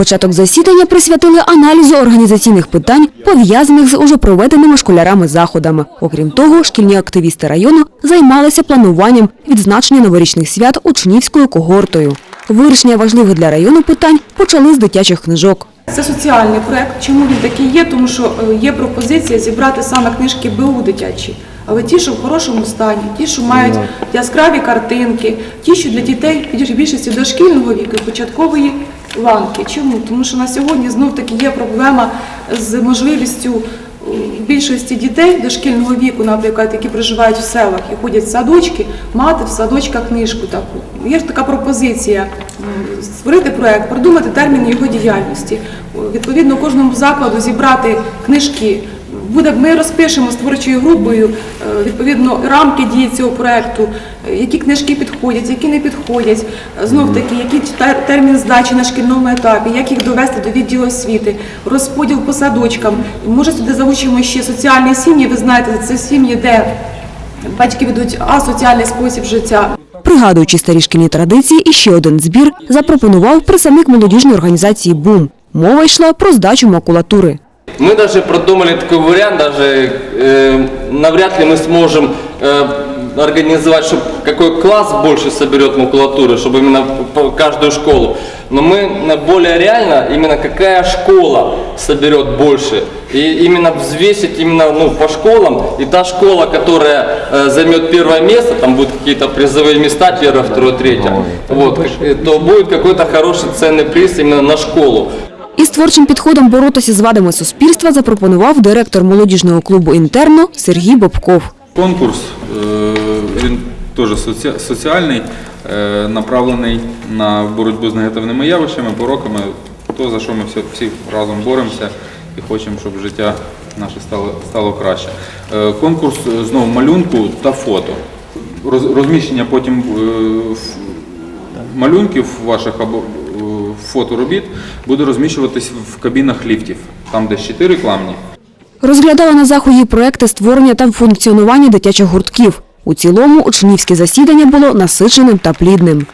Початок засідання присвятили аналізу організаційних питань, пов'язаних з уже проведеними школярами заходами. Окрім того, шкільні активісти району займалися плануванням відзначення новорічних свят учнівською когортою. Вирішення важливих для району питань почали з дитячих книжок. Це соціальний проект. Чому він такий є? Тому що е, є пропозиція зібрати саме книжки БУ дитячі, але ті, що в хорошому стані, ті, що мають яскраві картинки, ті, що для дітей більшості дошкільного віку, початкової ланки. Чому? Тому що на сьогодні знов таки є проблема з можливістю більшості дітей дошкільного віку, наприклад, які проживають в селах і ходять в садочки, мати в садочках книжку таку. Є ж така пропозиція створити проект, продумати терміни його діяльності. Відповідно, кожному закладу зібрати книжки. Буде, ми розпишемо з творчою групою е, відповідно рамки дії цього проекту, е, які книжки підходять, які не підходять. Знов таки, який термін здачі на шкільному етапі, як їх довести до відділу освіти, розподіл по садочкам. Може, сюди залучимо ще соціальні сім'ї. Ви знаєте, це сім'ї, де батьки ведуть асоціальний спосіб життя. Пригадуючи старі шкільні традиції, і ще один збір запропонував представник молодіжної організації «Бум». Мова йшла про здачу макулатури. Мы даже продумали такой вариант, даже э, навряд ли мы сможем э, организовать, чтобы какой класс больше соберет макулатуры, чтобы именно каждую школу. Но мы более реально, именно какая школа соберет больше. И именно взвесить именно ну, по школам. И та школа, которая э, займет первое место, там будут какие-то призовые места, первое, второе, третье, вот, э, то будет какой-то хороший ценный приз именно на школу. Із творчим підходом боротися з вадами суспільства запропонував директор молодіжного клубу «Інтерно» Сергій Бобков. Конкурс е, він теж соціальний, е, направлений на боротьбу з негативними явищами, пороками, то за що ми всі, разом боремося і хочемо, щоб життя наше стало, стало краще. Е, Конкурс знову малюнку та фото. Роз- Розміщення потім малюнків ваших або е, фоторобіт буде розміщуватись в кабінах ліфтів, там де щити рекламні. Розглядали на заході проекти створення та функціонування дитячих гуртків. У цілому учнівське засідання було насиченим та плідним.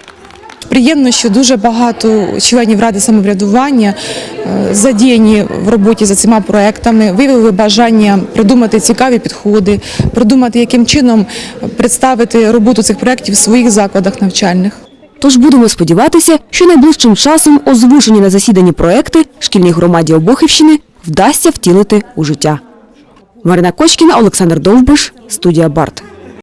Приємно, що дуже багато членів ради самоврядування е, задіяні в роботі за цими проектами, виявили бажання придумати цікаві підходи, придумати, яким чином представити роботу цих проєктів в своїх закладах навчальних. Тож будемо сподіватися, що найближчим часом озвучені на засіданні проекти шкільній громаді Обохівщини вдасться втілити у життя. Марина Кочкіна, Олександр Довбиш, студія Барт.